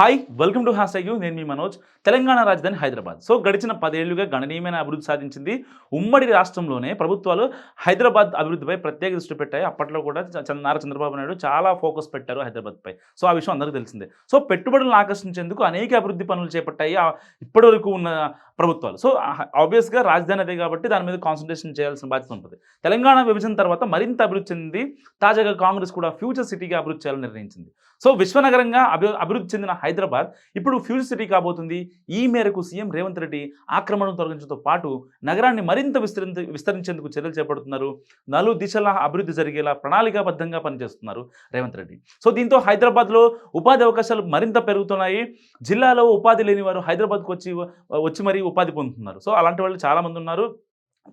Hi welcome to hash U నేను మీ మనోజ్. తెలంగాణ రాజధాని హైదరాబాద్. సో గడిచిన పదేళ్ళుగా గణనీయమైన అభివృద్ధి సాధించింది ఉమ్మడి రాష్ట్రంలోనే. ప్రభుత్వాలు హైదరాబాద్ అభివృద్ధిపై ప్రత్యేక దృష్టి పెట్టాయి. అప్పట్లో కూడా నారా చంద్రబాబు నాయుడు చాలా ఫోకస్ పెట్టారు హైదరాబాద్పై. సో ఆ విషయం అందరికీ తెలిసిందే. సో పెట్టుబడులను ఆకర్షించేందుకు అనేక అభివృద్ధి పనులు చేపట్టాయి. ఆ ఇప్పటివరకు ఉన్న ప్రభుత్వాలు. సో ఆబ్వియస్గా రాజధాని అదే కాబట్టి దాని మీద కాన్సన్ట్రేషన్ చేయాల్సిన బాధ్యత ఉంటుంది. తెలంగాణ విభజన తర్వాత మరింత అభివృద్ధి చెందింది తాజాగా కాంగ్రెస్ కూడా ఫ్యూచర్ సిటీగా అభివృద్ధి చేయాలని నిర్ణయించింది. సో విశ్వనగరంగా అభి అభివృద్ధి చెందిన హైదరాబాద్ ఇప్పుడు ఫ్యూచర్ సిటీ కాబోతుంది. ఈ మేరకు సీఎం రేవంత్ రెడ్డి ఆక్రమణను తొలగించడంతో పాటు నగరాన్ని మరింత విస్తరించ విస్తరించేందుకు చర్యలు చేపడుతున్నారు. నలు దిశల అభివృద్ధి జరిగేలా ప్రణాళికాబద్ధంగా పనిచేస్తున్నారు రేవంత్ రెడ్డి. సో దీంతో హైదరాబాద్లో ఉపాధి అవకాశాలు మరింత పెరుగుతున్నాయి. జిల్లాలో ఉపాధి లేని వారు హైదరాబాద్కు వచ్చి వచ్చి మరీ ఉపాధి పొందుతున్నారు. సో అలాంటి వాళ్ళు చాలామంది ఉన్నారు.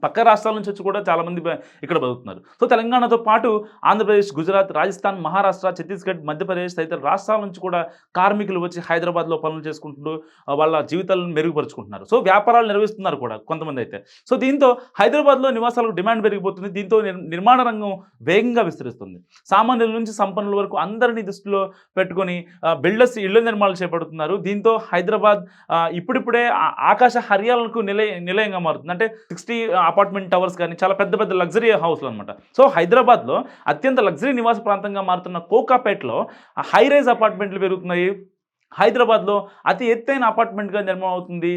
పక్క రాష్ట్రాల నుంచి వచ్చి కూడా చాలామంది ఇక్కడ బతుకుతున్నారు. సో తెలంగాణతో పాటు ఆంధ్రప్రదేశ్ గుజరాత్ రాజస్థాన్ మహారాష్ట్ర ఛత్తీస్గఢ్ మధ్యప్రదేశ్ తదితర రాష్ట్రాల నుంచి కూడా కార్మికులు వచ్చి హైదరాబాద్లో పనులు చేసుకుంటూ వాళ్ళ జీవితాలను మెరుగుపరుచుకుంటున్నారు. సో వ్యాపారాలు నిర్వహిస్తున్నారు కూడా కొంతమంది అయితే. సో దీంతో హైదరాబాద్లో నివాసాలకు డిమాండ్ పెరిగిపోతుంది. దీంతో నిర్మాణ రంగం వేగంగా విస్తరిస్తుంది. సామాన్యుల నుంచి సంపన్నుల వరకు అందరినీ దృష్టిలో పెట్టుకొని బిల్డర్స్ ఇళ్ళ నిర్మాణాలు చేపడుతున్నారు. దీంతో హైదరాబాద్ ఇప్పుడిప్పుడే ఆ- ఆకాశ హర్యాలకు నిలయ నిలయంగా మారుతుంది. అంటే సిక్స్టీ అపార్ట్మెంట్ టవర్స్ కానీ చాలా పెద్ద పెద్ద లగ్జరీ హౌస్లు అనమాట సో హైదరాబాద్లో అత్యంత లగ్జరీ నివాస ప్రాంతంగా మారుతున్న కోకాపేటలో హై రైజ్ అపార్ట్మెంట్లు పెరుగుతున్నాయి. హైదరాబాద్లో అతి ఎత్తైన అపార్ట్మెంట్గా నిర్మాణం అవుతుంది.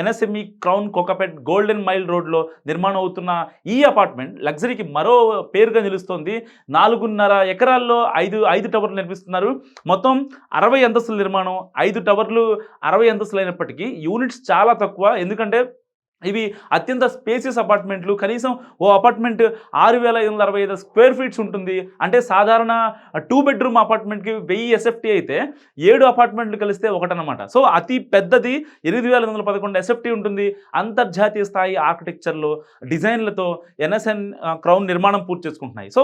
N S M E crown Kokapet golden mile రోడ్లో నిర్మాణం అవుతున్న ఈ అపార్ట్మెంట్ లగ్జరీకి మరో పేరుగా నిలుస్తోంది. నాలుగున్నర ఎకరాల్లో ఐదు ఐదు టవర్లు నిర్మిస్తున్నారు. మొత్తం అరవై అంతస్తుల నిర్మాణం. ఐదు టవర్లు అరవై అంతస్తులు అయినప్పటికీ యూనిట్స్ చాలా తక్కువ. ఎందుకంటే ఇవి అత్యంత స్పేసియస్ అపార్ట్మెంట్లు కనీసం ఓ అపార్ట్మెంట్ ఆరు వేల ఐదు వందల అరవై ఐదు స్క్వేర్ ఫీట్స్ ఉంటుంది. అంటే సాధారణ టూ బెడ్రూమ్ అపార్ట్మెంట్కి వెయ్యి ఎస్ఎఫ్టీ అయితే ఏడు అపార్ట్మెంట్లు కలిస్తే ఒకటనమాట సో అతి పెద్దది ఎనిమిది వేల ఐదు వందల పదకొండు ఎస్ఎఫ్టీ ఉంటుంది. అంతర్జాతీయ స్థాయి ఆర్కిటెక్చర్లో డిజైన్లతో ఎన్ఎస్ఎన్ క్రౌన్ నిర్మాణం పూర్తి చేసుకుంటున్నాయి. సో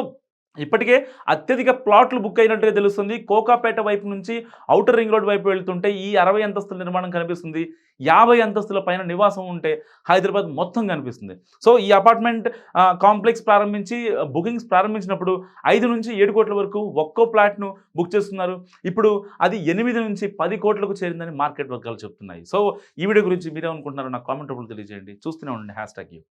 ఇప్పటికే అత్యధిక ప్లాట్లు బుక్ అయినట్టుగా తెలుస్తుంది. కోకాపేట వైపు నుంచి ఔటర్ రింగ్ రోడ్ వైపు వెళ్తుంటే ఈ అరవై అంతస్తుల నిర్మాణం కనిపిస్తుంది. యాభై అంతస్తుల పైన నివాసం ఉంటే హైదరాబాద్ మొత్తం కనిపిస్తుంది. సో ఈ అపార్ట్మెంట్ కాంప్లెక్స్ ప్రారంభించి బుకింగ్స్ ప్రారంభించినప్పుడు ఐదు నుంచి ఏడు కోట్ల వరకు ఒక్కో ప్లాట్ను బుక్ చేస్తున్నారు. ఇప్పుడు అది ఎనిమిది నుంచి పది కోట్లకు చేరిందని మార్కెట్ వర్గాలు చెప్తున్నాయి. సో ఈ వీడియో గురించి మీరేమనుకుంటున్నారో నాకు కామెంట్ రూపంలో తెలియజేయండి. చూస్తూనే ఉండండి. Hash tag U.